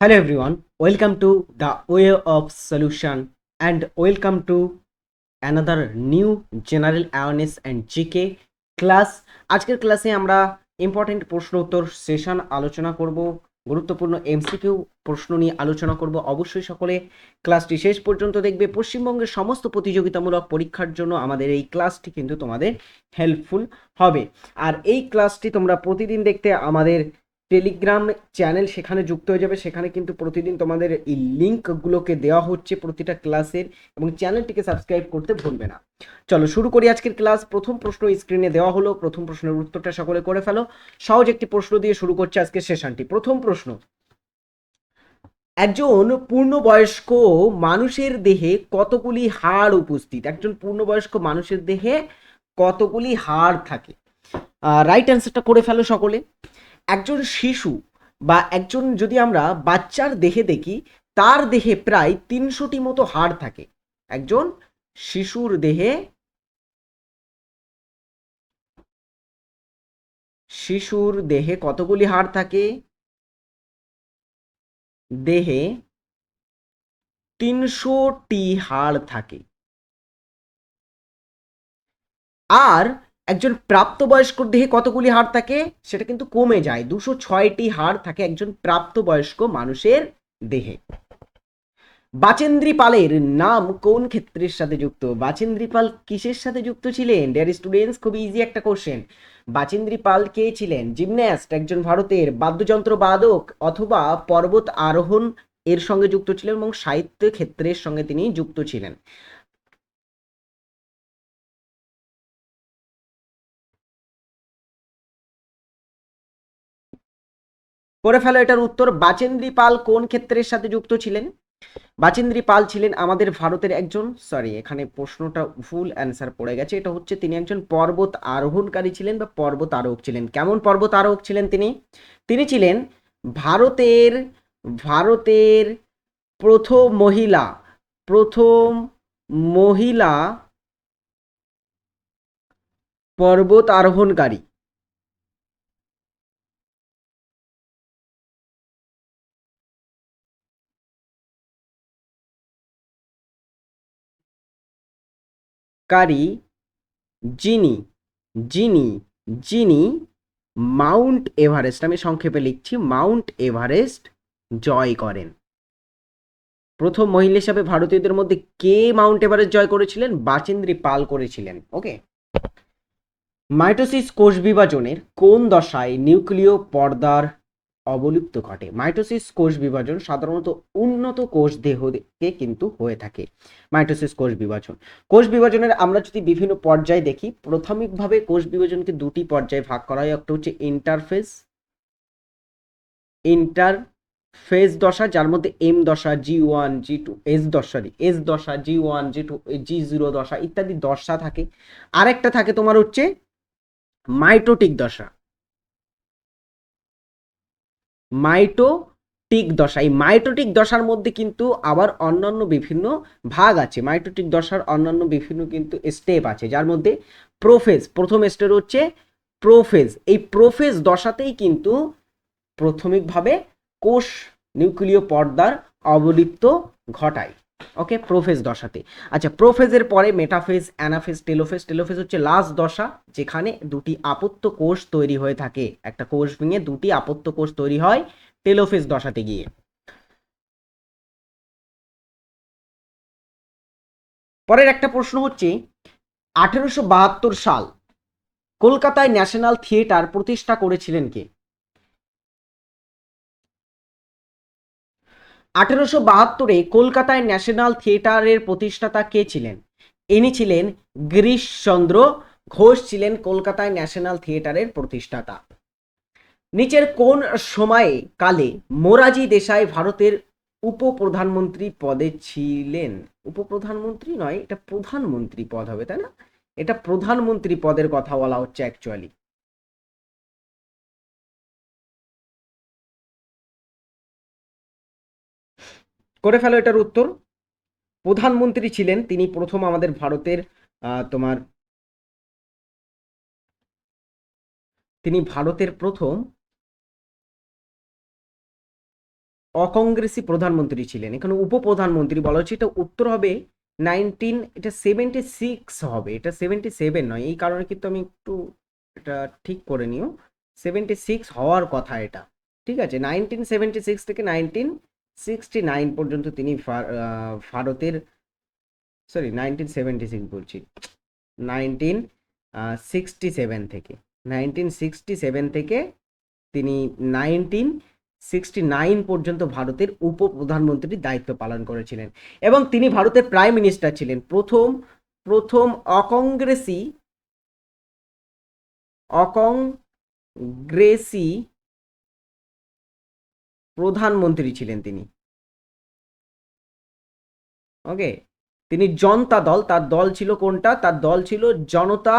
Hello everyone, welcome to the way of solution and welcome to another new general awareness and GK class আজকের ক্লাসে আমরা important প্রশ্ন উত্তর session আলোচনা করব গুরুত্বপূর্ণ এমসিকিউ প্রশ্ন নিয়ে আলোচনা করব। অবশ্যই সকলে ক্লাসটি শেষ পর্যন্ত দেখবে। পশ্চিমবঙ্গের সমস্ত প্রতিযোগিতামূলক পরীক্ষার জন্য আমাদের এই ক্লাসটি কিন্তু তোমাদের হেল্পফুল হবে। আর এই ক্লাসটি তোমরা প্রতিদিন দেখতে আমাদের টেলিগ্রাম চ্যানেল সেখানে যুক্ত হয়ে যাবে। সেখানে কিন্তু প্রতিদিন তোমাদের এই লিঙ্কগুলোকে দেওয়া হচ্ছে প্রতিটা ক্লাসের এবং চ্যানেলটিকে সাবস্ক্রাইব করতে ভুলবে না। চলো শুরু করি আজকের ক্লাস প্রথম প্রশ্ন স্ক্রিনে দেওয়া হলো। প্রথম প্রশ্নের উত্তরটা সকলে করে ফেলো। সহজ একটি প্রশ্ন দিয়ে শুরু করছে আজকের সেশনটি প্রথম প্রশ্ন, একজন পূর্ণবয়স্ক মানুষের দেহে কতগুলি হাড় উপস্থিত? একজন পূর্ণবয়স্ক মানুষের দেহে কতগুলি হাড় থাকে? রাইট অ্যান্সারটা করে ফেলো সকলে। একজন শিশু বা একজন যদি আমরা বাচ্চার দেহে দেখি, তার দেহে প্রায় তিনশোটি মতো হাড় থাকে। একজন শিশুর দেহে শিশুর দেহে কতগুলি হাড় থাকে? দেহে তিনশোটি হাড় থাকে। আর একজন প্রাপ্তবয়স্কর দেহে কতগুলি হাড় থাকে সেটা কিন্তু কমে যায়। দুশো ছয়টি হাড় থাকে একজন প্রাপ্তবয়স্ক মানুষের দেহে। বাচেন্দ্রী পালের নাম কোন ক্ষেত্রের সাথে যুক্ত? বাচেন্দ্রী পাল কিসের সাথে যুক্ত ছিলেন? ডিয়ার স্টুডেন্টস খুব ইজি একটা কোশ্চেন বাচেন্দ্রী পাল কে ছিলেন? জিমন্যাস্ট একজন ভারতের বাদ্যযন্ত্র বাদক অথবা পর্বত আরোহণ এর সঙ্গে যুক্ত ছিলেন এবং সাহিত্য ক্ষেত্রের সঙ্গে তিনি যুক্ত ছিলেন। করে ফেলো এটার উত্তর। বাচেন্দ্রী পাল কোন ক্ষেত্রের সাথে যুক্ত ছিলেন? বাচেন্দ্রী পাল ছিলেন আমাদের ভারতের একজন সরি এখানে প্রশ্নটা ভুল অ্যান্সার পড়ে গেছে। এটা হচ্ছে তিনি একজন পর্বত আরোহণকারী ছিলেন বা পর্বত আরোহক ছিলেন। কেমন পর্বত আরোহক ছিলেন তিনি? তিনি ছিলেন ভারতের ভারতের প্রথম মহিলা প্রথম মহিলা পর্বত আরোহণকারী। কারী যিনি যিনি যিনি মাউন্ট এভারেস্ট, আমি সংক্ষেপে লিখছি, মাউন্ট এভারেস্ট জয় করেন। প্রথম মহিলা হিসাবে ভারতীয়দের মধ্যে কে মাউন্ট এভারেস্ট জয় করেছিলেন? বাচেন্দ্রী পাল করেছিলেন, ওকে? মাইটোসিস কোষ বিভাজনের কোন দশায় নিউক্লিয় পর্দার অবলুপ্ত ঘটে। মাইটোসিস কোষ বিভাজন সাধারণত উন্নত কোষ দেহকে কিন্তু হয়ে থাকে। মাইটোসিস কোষ বিভাজন। কোষ বিভাজনের আমরা যদি বিভিন্ন পর্যায়ে দেখি, প্রাথমিকভাবে কোষ বিভাজনকে দুটি পর্যায়ে ভাগ করা হয়। একটা হচ্ছে ইন্টারফেস ইন্টার ফেজ দশা, যার মধ্যে এম দশা G one G two S দশা এস দশা G one G two G zero দশা ইত্যাদি দশা থাকে। আরেকটা থাকে তোমার হচ্ছে মাইটোটিক দশা। মাইটোটিক দশা। এই মাইটোটিক দশার মধ্যে কিন্তু আবার অন্যান্য বিভিন্ন ভাগ আছে। মাইটোটিক দশার অন্যান্য বিভিন্ন কিন্তু স্টেপ আছে, যার মধ্যে প্রোফেজ প্রথম স্টেপ হচ্ছে প্রোফেজ এই প্রোফেজ দশাতেই কিন্তু প্রাথমিকভাবে কোষ নিউক্লিয় পর্দার অবলিপ্ত ঘটায়। ওকে প্রোফেজ দশাতে। আচ্ছা প্রোফেজের পরে মেটাফেজ অ্যানাফেজ টেলোফেজ টেলোফেজ হচ্ছে লাস্ট দশা, যেখানে দুটি আপত্ত কোষ তৈরি হয়ে থাকে। একটা কোষ ভেঙে দুটি আপত্ত কোষ তৈরি হয় টেলোফেজ দশাতে গিয়ে। পরের একটা প্রশ্ন হচ্ছে, আঠেরোশো বাহাত্তর সাল কলকাতায় ন্যাশনাল থিয়েটার প্রতিষ্ঠা করেছিলেন কে? আঠেরোশো বাহাত্তরে কলকাতায় ন্যাশনাল থিয়েটারের প্রতিষ্ঠাতা কে ছিলেন? ইনি ছিলেন গিরিশচন্দ্র ঘোষ ছিলেন কলকাতায় ন্যাশনাল থিয়েটারের প্রতিষ্ঠাতা। নিচের কোন সময়ে কালে মোরাজি দেশাই ভারতের উপপ্রধানমন্ত্রী পদে ছিলেন? উপপ্রধানমন্ত্রী নয়, এটা প্রধানমন্ত্রী পদ হবে, তাই না? এটা প্রধানমন্ত্রী পদের কথা বলা হচ্ছে অ্যাকচুয়ালি করে ফেলো এটার উত্তর। প্রধানমন্ত্রী ছিলেন, তিনি প্রথম আমাদের ভারতের তোমার তিনি ভারতের প্রথম অকংগ্রেসি প্রধানমন্ত্রী ছিলেন। এখানে উপপ্রধানমন্ত্রী বলা হচ্ছে, এটা উত্তর হবে নাইনটিন, এটা সেভেন্টি সিক্স হবে। এটা সেভেন্টি সেভেন নয়, এই কারণে কিন্তু আমি একটু এটা ঠিক করে নিও। সেভেন্টি সিক্স হওয়ার কথা এটা, ঠিক আছে? নাইনটিন সেভেন্টি সিক্স থেকে নাইনটিন সিক্সটি নাইন পর্যন্ত তিনি ভারতের সরি নাইনটিন সেভেন্টি সিক্স বলছি। নাইনটিন সিক্সটি সেভেন থেকে। নাইনটিন সিক্সটি সেভেন থেকে তিনি নাইনটিন সিক্সটি নাইন পর্যন্ত ভারতের উপপ্রধানমন্ত্রীর দায়িত্ব পালন করেছিলেন। এবং তিনি ভারতের প্রাইম মিনিস্টার ছিলেন। প্রথম প্রথম অকংগ্রেসি অকংগ্রেসি প্রধানমন্ত্রী ছিলেন তিনি। ওকে তিনি জনতা দল, তার দল ছিল কোনটা? তার দল ছিল জনতা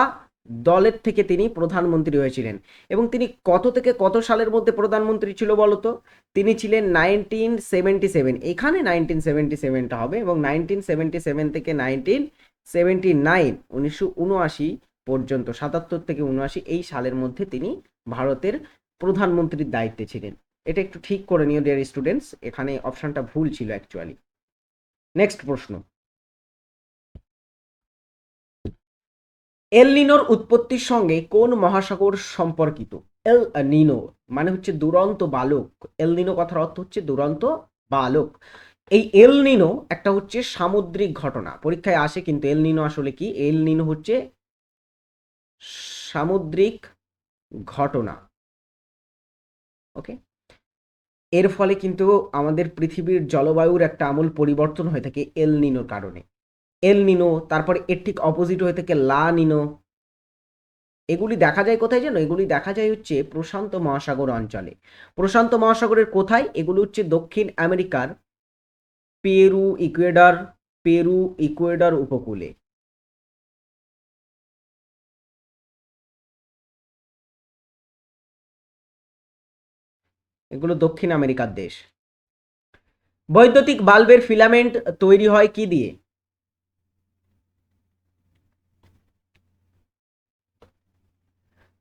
দলের থেকে তিনি প্রধানমন্ত্রী হয়েছিলেন। এবং তিনি কত থেকে কত সালের মধ্যে প্রধানমন্ত্রী ছিল বলতো তিনি ছিলেন নাইনটিন সেভেন্টি সেভেন এখানে নাইনটিন সেভেন্টি সেভেনটা হবে এবং নাইনটিন সেভেন্টি সেভেন থেকে নাইনটিন সেভেন্টি নাইন উনিশশো উনআশি পর্যন্ত, সাতাত্তর থেকে উনআশি, এই সালের মধ্যে তিনি ভারতের প্রধানমন্ত্রীর দায়িত্বে ছিলেন। এটা একটু ঠিক করে নিও ডিয়ার স্টুডেন্টস এখানে অপশনটা ভুল ছিল অ্যাকচুয়ালি নেক্সট প্রশ্ন। এল নিনোর উৎপত্তির সঙ্গে কোন মহাসাগর সম্পর্কিত? এল নিনো মানে হচ্ছে দুরন্ত বালক। এল নিনো কথার অর্থ হচ্ছে দুরন্ত বালক। এই এল নিনো একটা হচ্ছে সামুদ্রিক ঘটনা। পরীক্ষায় আসে কিন্তু এল নিনো আসলে কি? এল নিনো হচ্ছে সামুদ্রিক ঘটনা। ওকে এর ফলে কিন্তু আমাদের পৃথিবীর জলবায়ুর একটা আমূল পরিবর্তন হয়ে থাকে এল নিনোর কারণে। এল নিনো, তারপরে এর ঠিক অপোজিট হয়ে থাকে লা নিনো। এগুলি দেখা যায় কোথায় জানো এগুলি দেখা যায় হচ্ছে প্রশান্ত মহাসাগর অঞ্চলে। প্রশান্ত মহাসাগরের কোথায়? এগুলো হচ্ছে দক্ষিণ আমেরিকার পেরু, ইকুয়েডর পেরু, ইকুয়েডর উপকূলে। এগুলো দক্ষিণ আমেরিকার দেশ। বৈদ্যুতিক বাল্বের ফিলামেন্ট তৈরি হয় কি দিয়ে?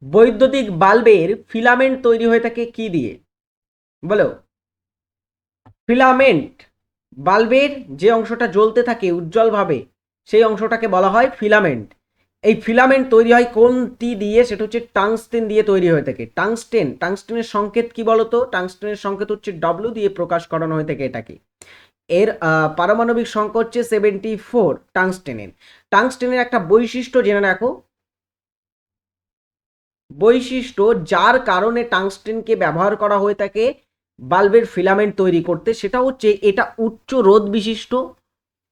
বৈদ্যুতিক বাল্বের ফিলামেন্ট তৈরি হয়ে থাকে কি দিয়ে? বলো। ফিলামেন্ট, বাল্বের যে অংশটা জ্বলতে থাকে উজ্জ্বলভাবে, সেই অংশটাকে বলা হয় ফিলামেন্ট। এই ফিলামেন্ট তৈরি হয় কোনটি দিয়ে? সেটা হচ্ছে টাংস্টেন দিয়ে তৈরি হয়ে থাকে। টাংস্টেন, টাংস্টেনের সংকেত কি বলতো? টাংস্টেনের সংকেত হচ্ছে ডব্লিউ দিয়ে প্রকাশ করানো হয়ে থাকে এটাকে। এর পারমাণবিক সংখ্যা হচ্ছে সেভেন্টি ফোর টাংস্টেনের। টাংস্টেনের একটা বৈশিষ্ট্য জেনে রাখো। বৈশিষ্ট্য, যার কারণে টাংস্টেনকে ব্যবহার করা হয়ে থাকে বাল্বের ফিলামেন্ট তৈরি করতে, সেটা হচ্ছে এটা উচ্চ রোধ বিশিষ্ট,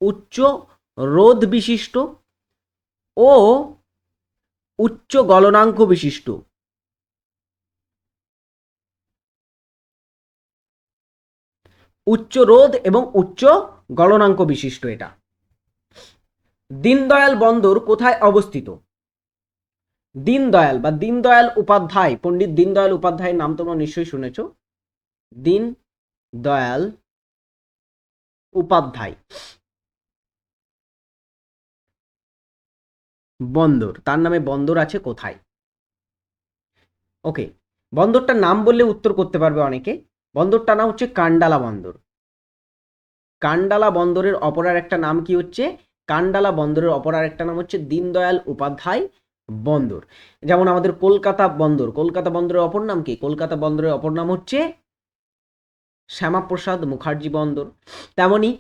উচ্চ রোধ বিশিষ্ট ও উচ্চ গলনাঙ্ক বিশিষ্ট। উচ্চ রোধ এবং উচ্চ গলনাঙ্ক বিশিষ্ট এটা। দীনদয়াল বন্দর কোথায় অবস্থিত? দীনদয়াল বা দীনদয়াল উপাধ্যায়, পণ্ডিত দীনদয়াল উপাধ্যায়ের নাম তোমরা নিশ্চয়ই শুনেছ। দীন দয়াল উপাধ্যায়। বন্দর। তার নামে বন্দর আছে কোথায়? ওকে বন্দরটার নাম বললে উত্তর করতে পারবে অনেকে। বন্দরটার নাম হচ্ছে কান্ডালা বন্দর। কান্ডালা বন্দরের অপরার একটা নাম কি হচ্ছে? কান্ডালা বন্দরের অপরার একটা নাম হচ্ছে দীনদয়াল উপাধ্যায় বন্দর। যেমন আমাদের কলকাতা বন্দর। কলকাতা বন্দরের অপর নাম কি? কলকাতা বন্দরের অপর নাম হচ্ছে শ্যামাপ্রসাদ মুখার্জি বন্দর। তেমনি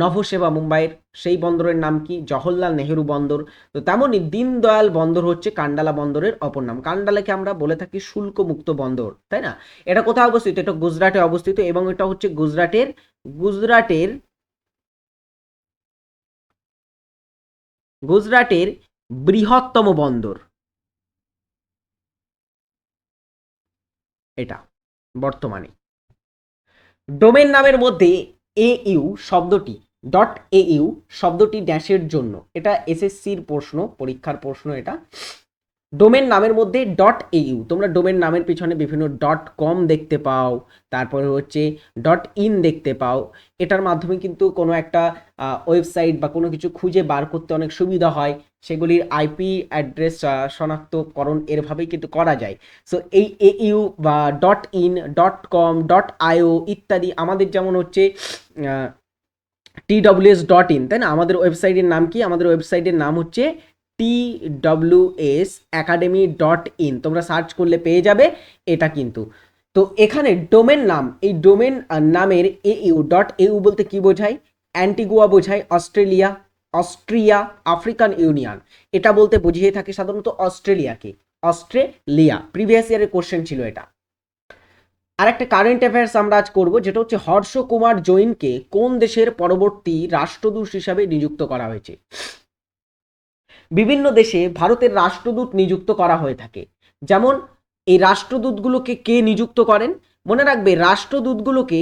নভসেবা মুম্বাইয়ের সেই বন্দরের নাম কি? জওহরলাল নেহেরু বন্দর। তো তেমনই দীনদয়াল বন্দর হচ্ছে কান্ডালা বন্দরের অপর নাম। কান্ডালাকে আমরা বলে থাকি শুল্ক মুক্ত বন্দর, তাই না? এটা কোথায় অবস্থিত? এটা গুজরাটে অবস্থিত এবং এটা হচ্ছে গুজরাটের গুজরাটের গুজরাটের বৃহত্তম বন্দর। এটা, বর্তমানে। ডোমেন নামের মধ্যে এ ইউ শব্দটি, ডট এ ইউ শব্দটি ড্যাশের জন্য। এটা এসএসসির প্রশ্ন, পরীক্ষার প্রশ্ন এটা। ডোমেন নামের মধ্যে ডট এইউ তোমরা ডোমেন নামের পিছনে বিভিন্ন ডট কম দেখতে পাও, তারপরে হচ্ছে ডট ইন দেখতে পাও। এটার মাধ্যমে কিন্তু কোনো একটা ওয়েবসাইট বা কোনো কিছু খুঁজে বার করতে অনেক সুবিধা হয়। সেগুলির আইপি অ্যাড্রেস শনাক্তকরণ এরভাবেই কিন্তু করা যায়। সো এই এইউ বা dot in, dot com, dot IO ইত্যাদি আমাদের যেমন হচ্ছে টি ডব্লিউএস ডট ইন, তাই না? আমাদের ওয়েবসাইটের নাম কি? আমাদের ওয়েবসাইটের নাম হচ্ছে T W S academy dot in তোমরা সার্চ করলে পেয়ে যাবে এটা কিন্তু। তো এখানে ডোমেন নাম, এই ডোমেন নামের এ ইউ ডট ইউ বলতে কি বোঝায়? অ্যান্টিগুয়া বোঝায় অস্ট্রেলিয়া অস্ট্রিয়া আফ্রিকান ইউনিয়ন এটা বলতে বুঝিয়ে থাকে সাধারণত অস্ট্রেলিয়াকে, অস্ট্রেলিয়া। প্রিভিয়াস ইয়ারের কোশ্চেন ছিল এটা। আর একটা কারেন্ট অ্যাফেয়ার্স আমরা আজ করব, যেটা হচ্ছে হর্ষ কুমার জৈনকে কোন দেশের পরবর্তী রাষ্ট্রদূত হিসাবে নিযুক্ত করা হয়েছে? বিভিন্ন দেশে ভারতের রাষ্ট্রদূত নিযুক্ত করা হয়ে থাকে। যেমন, এই রাষ্ট্রদূতগুলোকে কে নিযুক্ত করেন? মনে রাখবে, রাষ্ট্রদূতগুলোকে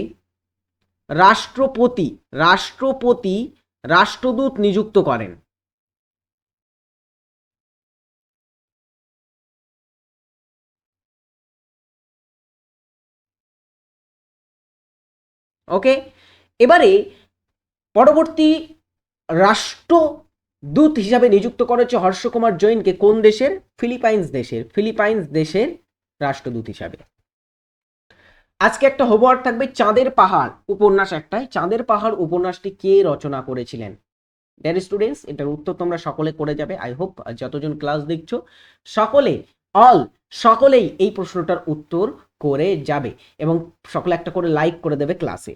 রাষ্ট্রপতি রাষ্ট্রপতি, রাষ্ট্রদূত নিযুক্ত করেন। ওকে? এবারে পরবর্তী রাষ্ট্রদূত হিসাবে নিযুক্ত করা হচ্ছে হর্ষকুমার জৈনকে কোন দেশের? ফিলিপাইন্স দেশের। ফিলিপাইন্স দেশের রাষ্ট্রদূত হিসাবে। আজকে একটা হোমওয়ার্ক থাকবে চাঁদের পাহাড়। উপন্যাস একটাই। চাঁদের পাহাড় উপন্যাসটি কে রচনা করেছিলেন? ডেয়ার স্টুডেন্টস এটার উত্তর তোমরা সকলে করে যাবে। আই হোপ যতজন ক্লাস দেখছ, সকলে অল সকলেই এই প্রশ্নটার উত্তর করে যাবে এবং সকলে একটা করে লাইক করে দেবে ক্লাসে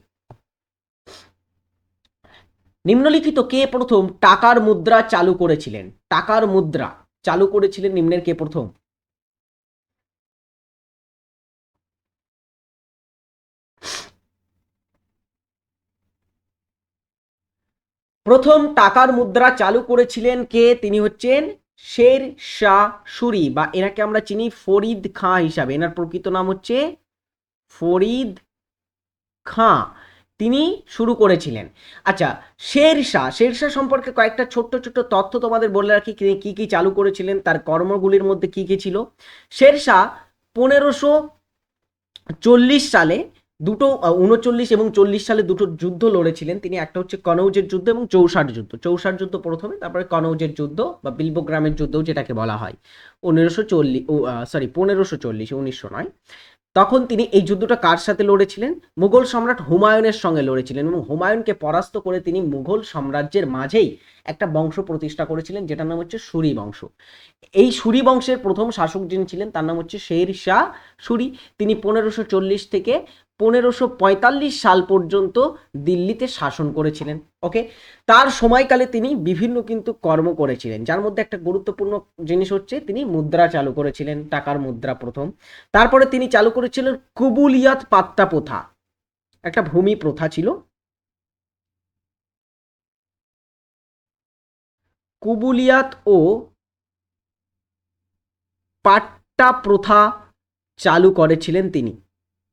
নিম্নলিখিত কে প্রথম টাকার মুদ্রা চালু করেছিলেন? টাকার মুদ্রা চালু করেছিলেন নিম্নের কে প্রথম? প্রথম টাকার মুদ্রা চালু করেছিলেন কে? তিনি হচ্ছেন শের শাহ সুরি বা এনাকে আমরা চিনি ফরিদ খাঁ হিসাবে। এনার প্রকৃত নাম হচ্ছে ফরিদ খাঁ। তিনি শুরু করেছিলেন। আচ্ছা শের শাহ শের শাহ সম্পর্কে কয়েকটা ছোট্ট ছোট্ট তথ্য তোমাদের বলে রাখি তিনি কি কি চালু করেছিলেন, তার কর্মগুলির মধ্যে কি কি ছিল। শের শাহ পনেরোশো চল্লিশ সালে দুটো উনচল্লিশ এবং চল্লিশ সালে দুটো যুদ্ধ লড়েছিলেন। তিনি একটা হচ্ছে কনৌজের যুদ্ধ এবং চৌষাট যুদ্ধ। চৌষাট যুদ্ধ প্রথমে, তারপরে কনৌজের যুদ্ধ বা বিলবোগ্রামের যুদ্ধও যেটাকে বলা হয়। পনেরোশো চল্লিশ সরি পনেরোশো চল্লিশ, উনিশশো নয়। তখন তিনি এই যুদ্ধটা কার সাথে লড়েছিলেন? মুঘল সম্রাট হুমায়ুনের সঙ্গে লড়েছিলেন এবং হুমায়ুনকে পরাস্ত করে তিনি মুঘল সাম্রাজ্যের মাঝেই একটা বংশ প্রতিষ্ঠা করেছিলেন, যেটার নাম হচ্ছে সুরি বংশ। এই সুরি বংশের প্রথম শাসক যিনি ছিলেন, তার নাম হচ্ছে শের শাহ সুরি। তিনি পনেরোশো চল্লিশ থেকে পনেরোশো সাল পর্যন্ত দিল্লিতে শাসন করেছিলেন ওকে তার সময়কালে তিনি বিভিন্ন কিন্তু কর্ম করেছিলেন, যার মধ্যে একটা গুরুত্বপূর্ণ জিনিস হচ্ছে তিনি মুদ্রা চালু করেছিলেন, টাকার মুদ্রা প্রথম। তারপরে তিনি চালু করেছিলেন কুবুলিয়াত পাত্তা প্রথা, একটা ভূমি প্রথা ছিল। কুবুলিয়াত ও পাট্টা প্রথা চালু করেছিলেন তিনি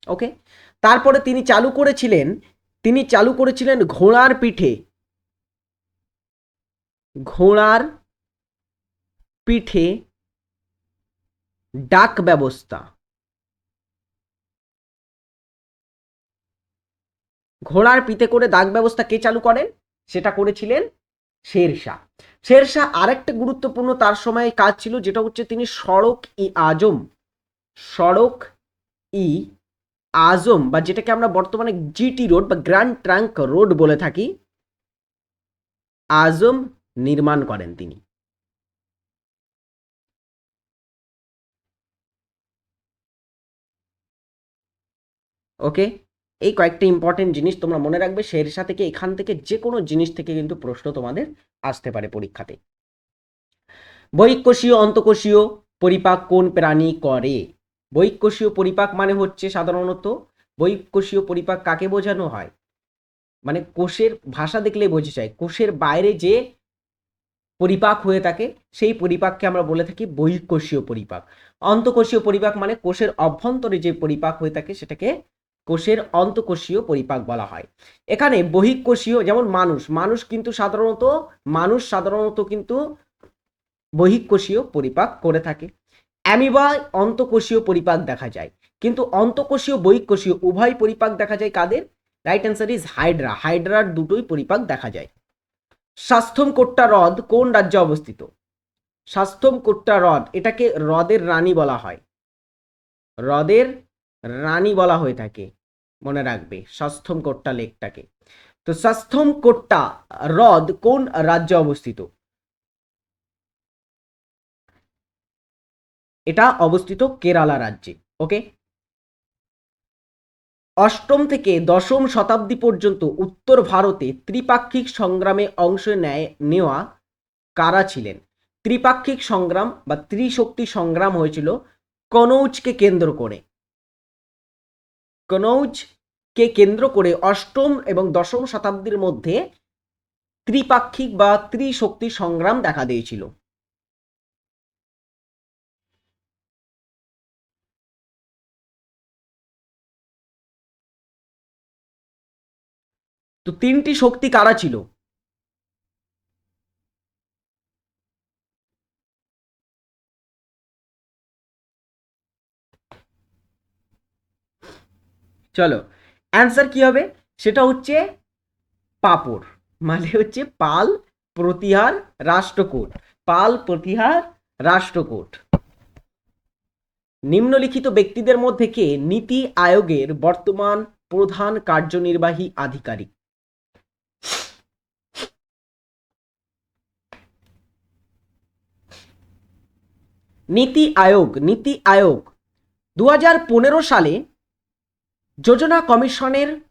ওকে তারপরে তিনি চালু করেছিলেন, তিনি চালু করেছিলেন ঘোড়ার পিঠে। ঘোড়ার পিঠে ডাক ব্যবস্থা। ঘোড়ার পিঠে করে ডাক ব্যবস্থা কে চালু করেন? সেটা করেছিলেন শেরশাহ। শেরশাহ আরেকটা গুরুত্বপূর্ণ তার সময় কাজ ছিল, যেটা হচ্ছে তিনি সড়ক ই আজম। সড়ক ই আজম বা যেটাকে আমরা বর্তমানে জিটি রোড বা গ্র্যান্ড ট্রাঙ্ক রোড বলে থাকি, আজম নির্মাণ করেন তিনি। ওকে এই কয়েকটা ইম্পর্টেন্ট জিনিস তোমরা মনে রাখবে শেরশাহ থেকে এখান থেকে যে কোনো জিনিস থেকে কিন্তু প্রশ্ন তোমাদের আসতে পারে পরীক্ষাতে। বৈকোষীয় অন্তকোষীয় পরিপাক কোন প্রাণী করে? বৈকোষীয় পরিপাক মানে হচ্ছে সাধারণত বৈকোষীয় পরিপাক কাকে বোঝানো হয়? মানে কোষের ভাষা দেখলেই বোঝা যায়। কোষের বাইরে যে পরিপাক হয়ে থাকে, সেই পরিপাককে আমরা বলে থাকি বহিঃকোষীয় পরিপাক। অন্তকোষীয় পরিপাক মানে কোষের অভ্যন্তরে যে পরিপাক হয়ে থাকে, সেটাকে কোষের অন্তকোষীয় পরিপাক বলা হয়। এখানে বহিঃকোষীয় যেমন মানুষ মানুষ কিন্তু সাধারণত, মানুষ সাধারণত কিন্তু বহিঃকোষীয় পরিপাক করে থাকে। অ্যামিবায় অন্তকোষীয় পরিপাক দেখা যায়। কিন্তু অন্তকোষীয়, বহিঃকোষীয় উভয় পরিপাক দেখা যায় কাদের? রাইট অ্যান্সার ইজ হাইড্রা হাইড্রার দুটোই পরিপাক দেখা যায়। স্বাস্থ্যম কোট্টা হ্রদ কোন রাজ্যে অবস্থিত? স্বাস্থ্যম কোট্টা হ্রদ, এটাকে হ্রদের রানী বলা হয়। হ্রদের রানী বলা হয়ে থাকে, মনে রাখবে, স্বাস্থ্যম কোট্টা লেকটাকে। তো স্বাস্থ্যম কোট্টা হ্রদ কোন রাজ্যে অবস্থিত? এটা অবস্থিত কেরালা রাজ্যে ওকে অষ্টম থেকে দশম শতাব্দী পর্যন্ত উত্তর ভারতে ত্রিপাক্ষিক সংগ্রামে অংশ নেয়, নেওয়া কারা ছিলেন? ত্রিপাক্ষিক সংগ্রাম বা ত্রিশক্তি সংগ্রাম হয়েছিল কনৌজকে কেন্দ্র করে। কনৌজকে কেন্দ্র করে অষ্টম এবং দশম শতাব্দীর মধ্যে ত্রিপাক্ষিক বা ত্রিশক্তি সংগ্রাম দেখা দিয়েছিল। তো তিনটি শক্তি কারা ছিল? চলো অ্যান্সার কি হবে? সেটা হচ্ছে পাপড় মানে হচ্ছে পাল প্রতিহার রাষ্ট্রকূট, পাল প্রতিহার রাষ্ট্রকূট। নিম্নলিখিত ব্যক্তিদের মধ্যে কে নীতি আয়োগের বর্তমান প্রধান কার্যনির্বাহী আধিকারিক? নীতি আয়োগ নীতি আয়োগ। দু হাজার পনেরো সালে যোজনা কমিশনের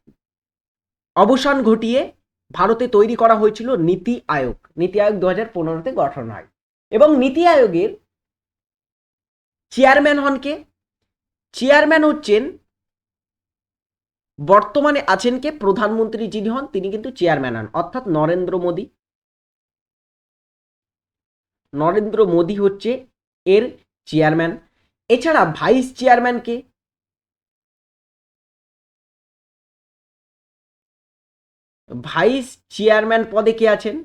অবসান ঘটিয়ে ভারতে তৈরি করা হয়েছিল নীতি আয়োগ। নীতি আয়োগ দু হাজার পনেরোতে গঠন হয়। এবং নীতি আয়োগের চেয়ারম্যান হন কে? চেয়ারম্যান হচ্ছেন, বর্তমানে আছেন কে? প্রধানমন্ত্রী যিনি হন, তিনি কিন্তু চেয়ারম্যান হন। অর্থাৎ নরেন্দ্র মোদী। নরেন্দ্র মোদী হচ্ছে এর চেয়ারম্যান। এছাড়া ভাইস চেয়ারম্যানকে ভাইস চেয়ারম্যান পদে কে আছেন?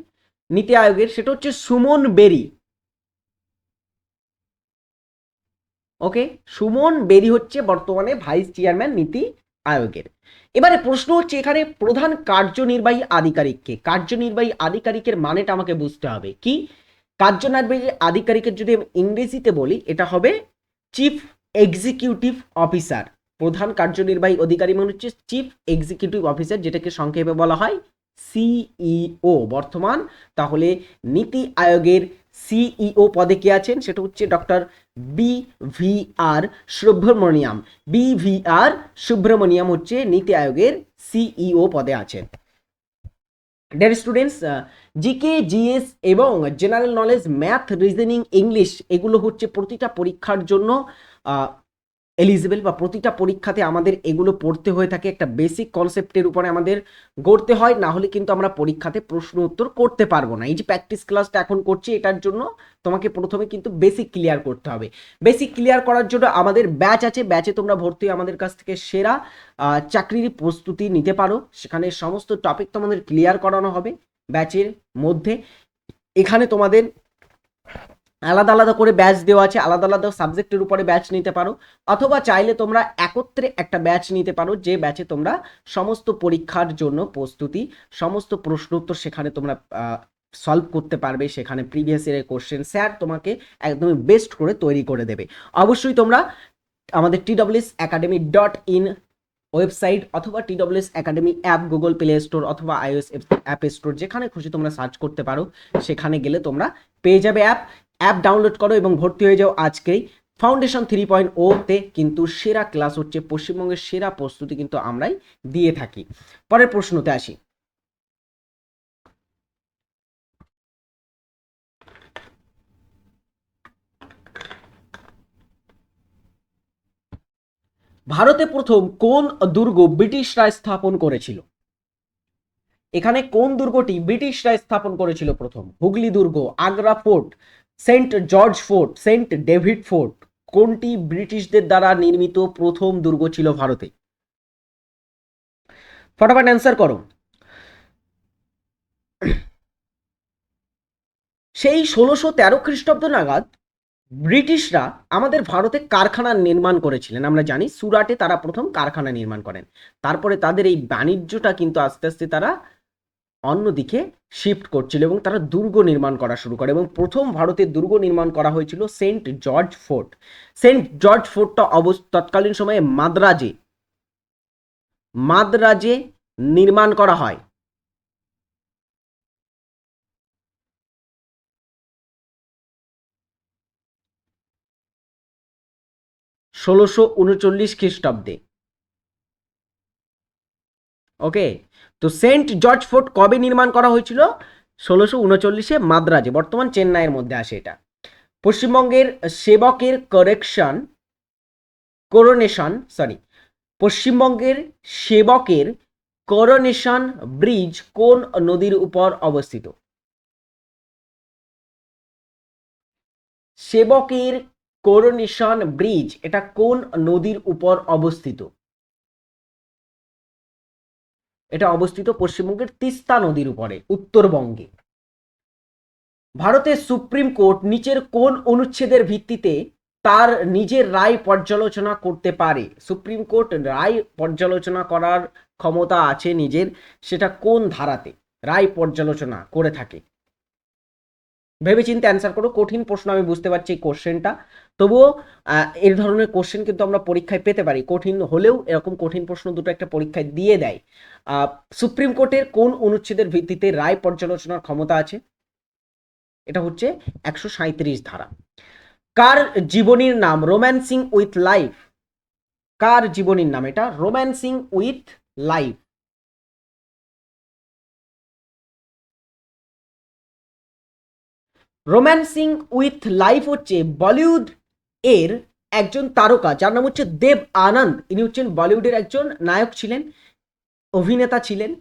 নীতি আয়োগের, সেটা হচ্ছে সুমন বেরি। ওকে? সুমন বেরি হচ্ছে বর্তমানে ভাইস চেয়ারম্যান নীতি আয়োগের। এবারে প্রশ্ন হচ্ছে এখানে প্রধান কার্যনির্বাহী আধিকারিককে কার্যনির্বাহী আধিকারিকের মানেটা আমাকে বুঝতে হবে। কি? কার্যনির্বাহী আধিকারিকের যদি আমি ইংরেজিতে বলি, এটা হবে চিফ এক্সিকিউটিভ অফিসার প্রধান কার্যনির্বাহী অধিকারী মানে হচ্ছে চিফ এক্সিকিউটিভ অফিসার যেটাকে সংক্ষেপে বলা হয় সিইও বর্তমান তাহলে নীতি আয়োগের সিইও পদে কে আছেন? সেটা হচ্ছে doctor B V R Subrahmanyam. B V R Subrahmanyam হচ্ছে নীতি আয়োগের সিইও পদে আছেন। ডের স্টুডেন্টস জিকে জিএস এবং general knowledge math reasoning English এগুলো হচ্ছে প্রতিটা পরীক্ষার জন্য এলিজিবল বা প্রতিটা পরীক্ষাতে আমাদের এগুলো পড়তে হয়ে থাকে একটা বেসিক কনসেপ্টের উপরে আমাদের গড়তে হয়, না হলে কিন্তু আমরা পরীক্ষাতে প্রশ্ন উত্তর করতে পারব না। এই যে প্র্যাকটিস ক্লাসটা এখন করছি, এটার জন্য তোমাকে প্রথমে কিন্তু বেসিক ক্লিয়ার করতে হবে। বেসিক ক্লিয়ার করার জন্য আমাদের ব্যাচ আছে ব্যাচে তোমরা ভর্তি হয়ে আমাদের কাছ থেকে সেরা চাকরির প্রস্তুতি নিতে পারো। সেখানে সমস্ত টপিক তোমাদের ক্লিয়ার করানো হবে ব্যাচের মধ্যে। এখানে তোমাদের আলাদা আলাদা করে ব্যাচ দেওয়া আছে, আলাদা আলাদা সাবজেক্টের উপরে ব্যাচ নিতে পারো। অথবা চাইলে তোমরা একত্রে একটা ব্যাচ নিতে পারো, যে ব্যাচে তোমরা সমস্ত পরীক্ষার জন্য প্রস্তুতি, সমস্ত প্রশ্ন উত্তর সেখানে তোমরা সলভ করতে পারবে। সেখানে প্রিভিয়াস ইয়ারের কোশ্চেন স্যার তোমাকে একদমই বেস্ট করে তৈরি করে দেবে। অবশ্যই তোমরা আমাদের TWS academy dot in website অথবা T TWS academy app Google Play Store অথবা আইওএস অ্যাপ স্টোর যেখানে খুশি তোমরা সার্চ করতে পারো, সেখানে গেলে তোমরা পেয়ে যাবে অ্যাপ অ্যাপ ডাউনলোড করো এবং ভর্তি হয়ে যাও আজকেই। ফাউন্ডেশন থ্রি পয়েন্ট ওতে কিন্তু সেরা ক্লাস হচ্ছে, পশ্চিমবঙ্গের সেরা প্রস্তুতি কিন্তু আমরাই দিয়ে থাকি। পরের প্রশ্নতে আসি। ভারতে প্রথম কোন দুর্গ ব্রিটিশরা স্থাপন করেছিল? এখানে কোন দুর্গটি ব্রিটিশরা স্থাপন করেছিল প্রথম? হুগলি দুর্গ, Agra fort Saint George fort, Saint David fort, কোনটি ব্রিটিশদের দ্বারা নির্মিত প্রথম দুর্গ ছিল ভারতে? ফটাফট অ্যান্সার করো। সেই ষোলোশো তেরো খ্রিস্টাব্দ নাগাদ ব্রিটিশরা আমাদের ভারতে কারখানা নির্মাণ করেছিলেন। আমরা জানি সুরাটে তারা প্রথম কারখানা নির্মাণ করেন। তারপরে তাদের এই বাণিজ্যটা কিন্তু আস্তে আস্তে তারা অন্যদিকে শিফট করছিল এবং তারা দুর্গ নির্মাণ করা শুরু করে এবং প্রথম ভারতের দুর্গ নির্মাণ করা হয়েছিল Saint George fort. Saint George ফোর্টটা অবস তৎকালীন সময়ে মাদ্রাজে মাদ্রাজে নির্মাণ করা হয়। ষোলোশো উনচল্লিশ খ্রিস্টাব্দে ওকে তো সেন্ট জর্জ ফোর্ট কবে নির্মাণ করা হয়েছিল? ষোলোশো উনচল্লিশে মাদ্রাজে, বর্তমান চেন্নাইয়ের মধ্যে আসে এটা। পশ্চিমবঙ্গের সেবকের কারেকশন করোনেশন সরি পশ্চিমবঙ্গের সেবকের করোনেশন ব্রিজ কোন নদীর উপর অবস্থিত? সেবকের করোনেশন ব্রিজ এটা কোন নদীর উপর অবস্থিত? এটা অবস্থিত পশ্চিমবঙ্গের তিস্তা নদীর উপরে, উত্তরবঙ্গে। ভারতের সুপ্রিম কোর্ট নিচের কোন অনুচ্ছেদের ভিত্তিতে তার নিজের রায় পর্যালোচনা করতে পারে? সুপ্রিম কোর্ট রায় পর্যালোচনা করার ক্ষমতা আছে নিজের, সেটা কোন ধারাতে? রায় পর্যালোচনা করে থাকে। ভেবেচিন্তে অ্যান্সার করো, কঠিন প্রশ্ন, আমি বুঝতে পারছি এই কোশ্চেনটা তবুও এর ধরনের কোশ্চেন কিন্তু আমরা পরীক্ষায় পেতে পারি। কঠিন হলেও এরকম কঠিন প্রশ্ন দুটো একটা পরীক্ষায় দিয়ে দেয়। সুপ্রিম কোর্টের কোন অনুচ্ছেদের ভিত্তিতে রায় পর্যালোচনার ক্ষমতা আছে? এটা হচ্ছে একশো সাঁইত্রিশ ধারা। কার জীবনীর নাম রোম্যান্সিং উইথ লাইফ? কার জীবনীর নাম এটা? Romancing with life. Romancing with life হচ্ছে বলিউড এর একজন তারকা, যার নাম হচ্ছে দেব আনন্দ। ইনি হচ্ছেন বলিউডের একজন নায়ক ছিলেন, অভিনেতা ছিলেন।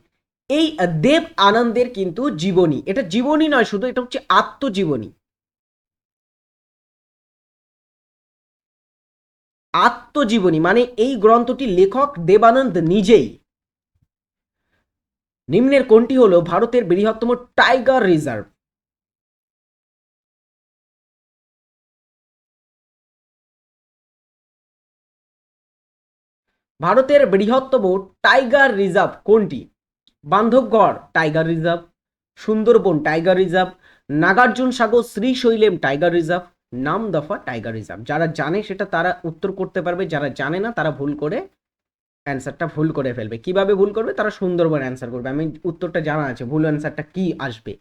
এই দেব আনন্দের কিন্তু জীবনী। এটা জীবনী নয়, শুধু এটা হচ্ছে আত্মজীবনী। আত্মজীবনী মানে এই গ্রন্থটি লেখক দেবানন্দ নিজেই। নিম্নের কোনটি হলো ভারতের বৃহত্তম টাইগার রিজার্ভ? ভারতের বৃহত্তম টাইগার রিজার্ভ কোনটি? Bandhavgarh tiger reserve, Sundarban tiger reserve, Nagarjuna Sagar Srisailam tiger reserve নাম দফা টাইগার রিজার্ভ। যারা জানে সেটা তারা উত্তর করতে পারবে, যারা জানে না তারা ভুল করে অ্যান্সারটা ভুল করে ফেলবে। কীভাবে ভুল করবে? তারা সুন্দরবন অ্যান্সার করবে। আমি উত্তরটা জানা আছে, ভুল অ্যান্সারটা কি আসবে?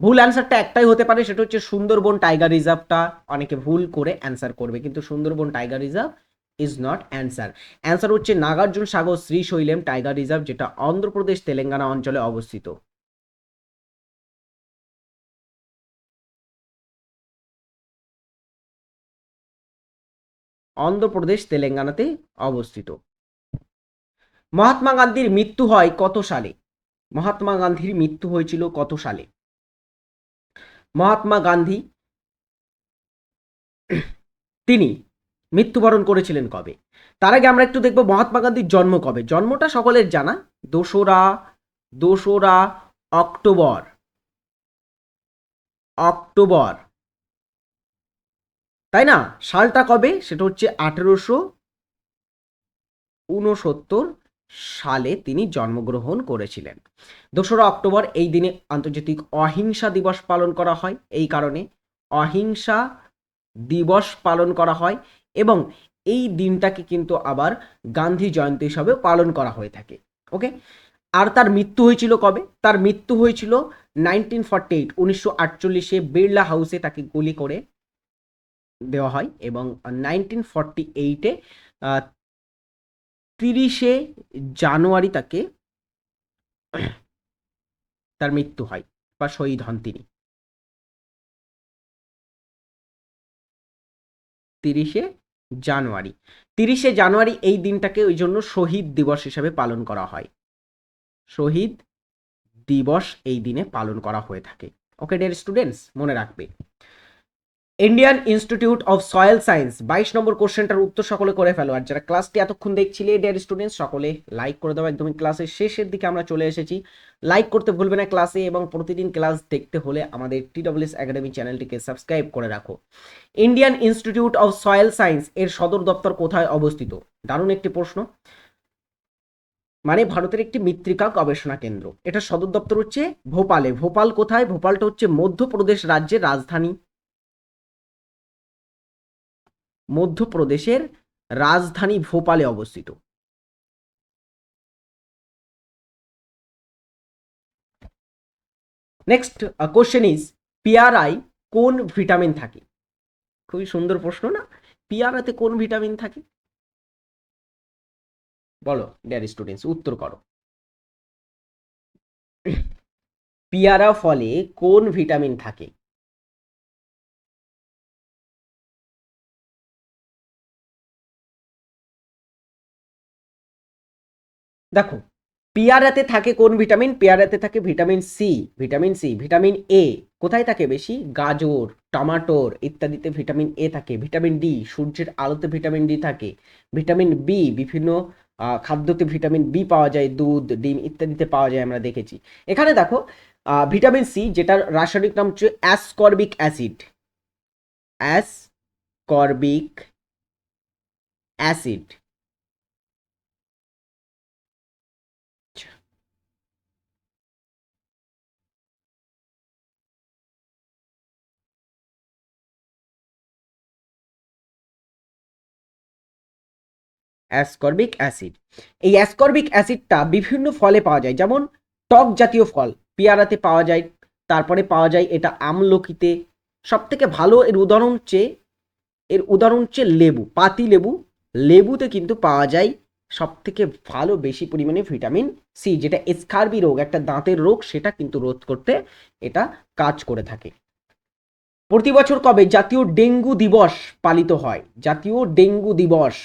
ভুল অ্যান্সারটা একটাই হতে পারে, সেটা হচ্ছে সুন্দরবন টাইগার রিজার্ভটা অনেকে ভুল করে অ্যান্সার করবে, কিন্তু Sundarban tiger reserve is not answer answer হচ্ছে নাগার্জুন সাগর শ্রীশৈলেম টাইগার রিজার্ভ, যেটা অন্ধ্রপ্রদেশ, তেলেঙ্গানা অঞ্চলে অবস্থিত। অন্ধ্রপ্রদেশ, তেলেঙ্গানাতে অবস্থিত। মহাত্মা গান্ধীর মৃত্যু হয় কত সালে? মহাত্মা গান্ধীর মৃত্যু হয়েছিল কত সালে? মহাত্মা গান্ধী, তিনি মৃত্যুবরণ করেছিলেন কবে? তার আগে আমরা একটু দেখব মহাত্মা গান্ধীর জন্ম কবে? জন্মটা সকলের জানা। দোসরা দোসরা অক্টোবর। অক্টোবর। তাই না? সালটা কবে? সেটা হচ্ছে আঠেরোশো উনসত্তর সালে তিনি জন্মগ্রহণ করেছিলেন। দোসরা অক্টোবর, এই দিনে আন্তর্জাতিক অহিংসা দিবস পালন করা হয়। এই কারণে অহিংসা দিবস পালন করা হয়। এবং এই দিনটাকে কিন্তু আবার গান্ধী জয়ন্তী হিসাবে পালন করা হয়ে থাকে ওকে আর তার মৃত্যু হয়েছিল কবে? তার মৃত্যু হয়েছিল নাইনটিন ফর্টি এইট উনিশশো আটচল্লিশে বিড়লা হাউসে তাকে গুলি করে দেওয়া হয় এবং নাইনটিন ফর্টি এইটে তিরিশে জানুয়ারি তাকে তার মৃত্যু হয়, বা শহীদ হন তিনি। তিরিশে জানুয়ারি। তিরিশে জানুয়ারি এই দিনটাকে ওই জন্য শহীদ দিবস হিসেবে পালন করা হয়। শহীদ দিবস এই দিনে পালন করা হয়ে থাকে। ওকে ডের স্টুডেন্টস মনে রাখবে। Indian Institute of Soil Science বাইশ নম্বর কোশ্চেনটার উত্তর সকলে করে ফেলো। আর যারা ক্লাসটি এতক্ষণ দেখছিলে ডিয়ার স্টুডেন্টস সকলে লাইক করে দেওয়া একদমই ক্লাসের শেষের দিকে আমরা চলে এসেছি। লাইক করতে ভুলবে না ক্লাসে এবং প্রতিদিন ক্লাস দেখতে হলে আমাদের টিডব্লিউএস একাডেমি চ্যানেলটিকে সাবস্ক্রাইব করে রাখো। Indian Institute of Soil Science এর সদর দপ্তর কোথায় অবস্থিত? দারুণ একটি প্রশ্ন। মানে ভারতের একটি মৃত্তিকা গবেষণা কেন্দ্র। এটা সদর দপ্তর হচ্ছে ভোপালে। ভোপাল কোথায়? ভোপালটা হচ্ছে মধ্যপ্রদেশ রাজ্যের রাজধানী। মধ্যপ্রদেশের রাজধানী ভোপালে অবস্থিত। নেক্সট কোশ্চেন ইজ পিয়ারায় কোন ভিটামিন থাকে? খুবই সুন্দর প্রশ্ন না? পিয়ারাতে কোন ভিটামিন থাকে? বলো ডিয়ার স্টুডেন্টস উত্তর করো। পিয়ারা ফলে কোন ভিটামিন থাকে? দেখো, পেয়ারাতে থাকে কোন ভিটামিন? পেয়ারাতে থাকে vitamin C vitamin C vitamin A কোথায় থাকে বেশি? গাজর, টমাটোর ইত্যাদিতে ভিটামিন এ থাকে, ভিটামিন ডি সূর্যের আলোতে ভিটামিন ডি থাকে, ভিটামিন বি বিভিন্ন খাদ্যতে ভিটামিন বি পাওয়া যায়, দুধ, ডিম ইত্যাদিতে পাওয়া যায় আমরা দেখেছি। এখানে দেখো ভিটামিন সি যেটার রাসায়নিক নাম হচ্ছে ascorbic acid. Ascorbic acid. Ascorbic acid এই অ্যাসকর্বিক অ্যাসিডটা বিভিন্ন ফলে পাওয়া যায়, যেমন টক জাতীয় ফল, পেয়ারাতে পাওয়া যায়, তারপরে পাওয়া যায় এটা আমলকিতে। সব থেকে ভালো এর উদাহরণ হচ্ছে এর উদাহরণ হচ্ছে লেবু, পাতি লেবু। লেবুতে কিন্তু পাওয়া যায় সব থেকে ভালো বেশি পরিমাণে ভিটামিন সি, যেটা স্কার্বি রোগ, একটা দাঁতের রোগ, সেটা কিন্তু রোধ করতে এটা কাজ করে থাকে। প্রতি বছর কবে জাতীয় ডেঙ্গু দিবস পালিত হয়? জাতীয় ডেঙ্গু দিবস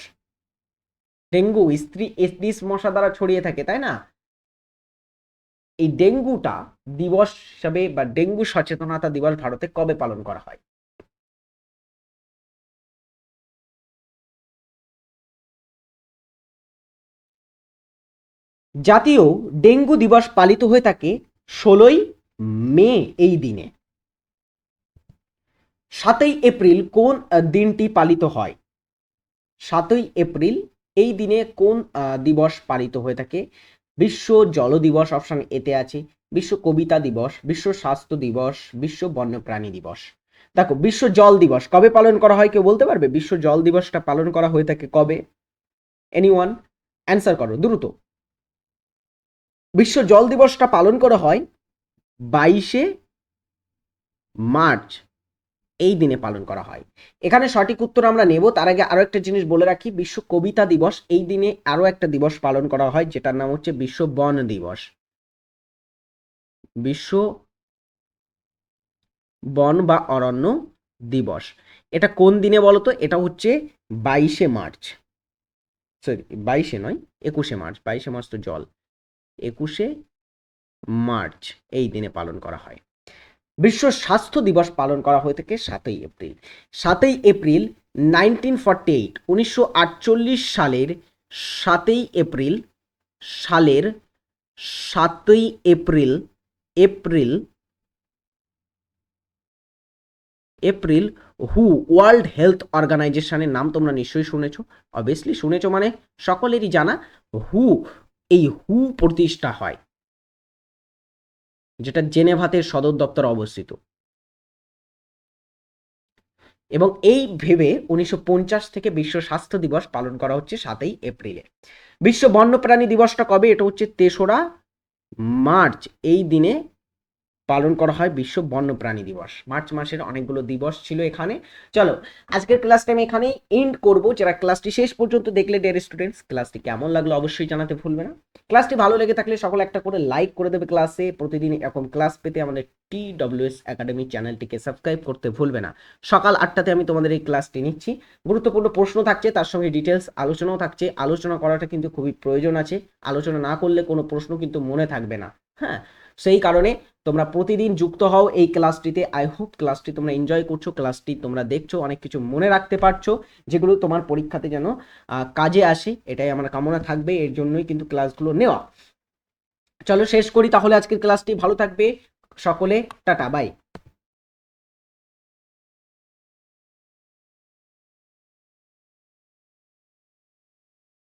ডেঙ্গু, স্ত্রী এসডিস মশা দ্বারা ছড়িয়ে থাকে, তাই না? এই ডেঙ্গুটা দিবস হিসাবে বা ডেঙ্গু সচেতনতা দিবস ভারতে কবে পালন করা হয়? জাতীয় ডেঙ্গু দিবস পালিত হয়ে থাকে ষোলোই মে এই দিনে। সাতই এপ্রিল কোন দিনটি পালিত হয়? সাতই এপ্রিল এই দিনে কোন দিবস পালিত হয়ে থাকে? বিশ্ব জল দিবস অপশন এতে আছে। বিশ্ব কবিতা দিবস, বিশ্ব স্বাস্থ্য দিবস, বিশ্ব বন্যপ্রাণী দিবস। দেখো, বিশ্ব জল দিবস কবে পালন করা হয় কেউ বলতে পারবে? বিশ্ব জল দিবসটা পালন করা হয়ে থাকে কবে? এনি ওয়ান অ্যান্সার করো, দ্রুত। বিশ্ব জল দিবসটা পালন করা হয় বাইশে মার্চ এই দিনে পালন করা হয়। এখানে সঠিক উত্তর আমরা নেব। তার আগে আরও একটা জিনিস বলে রাখি, বিশ্ব কবিতা দিবস। এই দিনে আরও একটা দিবস পালন করা হয়, যেটার নাম হচ্ছে বিশ্ব বন দিবস। বিশ্ব বন বা অরণ্য দিবস। এটা কোন দিনে বলো তো এটা হচ্ছে বাইশে মার্চ। সরি, বাইশে নয়, একুশে মার্চ। বাইশে মার্চ তো জল। একুশে মার্চ এই দিনে পালন করা হয়। বিশ্ব স্বাস্থ্য দিবস পালন করা হয়ে থাকে সাতই এপ্রিল। সাতই এপ্রিল নাইনটিন ফর্টি এইট উনিশশো আটচল্লিশ সালের সাতই এপ্রিল, সালের সাতই এপ্রিল এপ্রিল এপ্রিল হু ওয়ার্ল্ড হেলথ অর্গানাইজেশনের নাম তোমরা নিশ্চয়ই শুনেছ। অবভিয়াসলি শুনেছ মানে সকলেরই জানা হু, এই হু প্রতিষ্ঠা হয়। যেটা জেনেভাতের সদর দপ্তর অবস্থিত। এবং এই ভেবে উনিশশো পঞ্চাশ থেকে বিশ্ব স্বাস্থ্য দিবস পালন করা হচ্ছে সাতই এপ্রিলে। বিশ্ব বন্যপ্রাণী দিবসটা কবে? এটা হচ্ছে তেসরা মার্চ, এই দিনে পালন করা হয় বিশ্ব বন্যপ্রাণী দিবস। মার্চ মাসের অনেকগুলো দিবস ছিল এখানে। চলো, আজকের ক্লাসটা আমি এখানেই এন্ড করব। যারা ক্লাসটি শেষ পর্যন্ত দেখলে ডিয়ার স্টুডেন্টস ক্লাসটি কেমন লাগল অবশ্যই জানাতে ভুলবে না। ক্লাসটি ভালো লেগে থাকলে সকলে একটা করে লাইক করে দেবে ক্লাসে প্রতিদিন এরকম ক্লাস পেতে আমাদের টি ডব্লিউএস একাডেমি চ্যানেলটিকে সাবস্ক্রাইব করতে ভুলবে না। সকাল আটটাতে আমি তোমাদের এই ক্লাসটি নিচ্ছি। গুরুত্বপূর্ণ প্রশ্ন থাকছে, তার সঙ্গে ডিটেলস আলোচনাও থাকছে। আলোচনা করাটা কিন্তু খুবই প্রয়োজন আছে। আলোচনা না করলে কোনো প্রশ্ন কিন্তু মনে থাকবে না। হ্যাঁ সেই কারণে তোমরা প্রতিদিন যুক্ত হও এই ক্লাসটিতে। আই হোপ ক্লাসটি তোমরা এনজয় করছ, ক্লাসটি তোমরা দেখছ, অনেক কিছু মনে রাখতে পারছ, যেগুলো তোমার পরীক্ষাতে যেন কাজে আসে, এটাই আমার কামনা থাকবে, এর জন্যই কিন্তু ক্লাসগুলো নেওয়া। চলো শেষ করি, তাহলে আজকের ক্লাসটি, ভালো থাকবে সকলে, টাটা বাই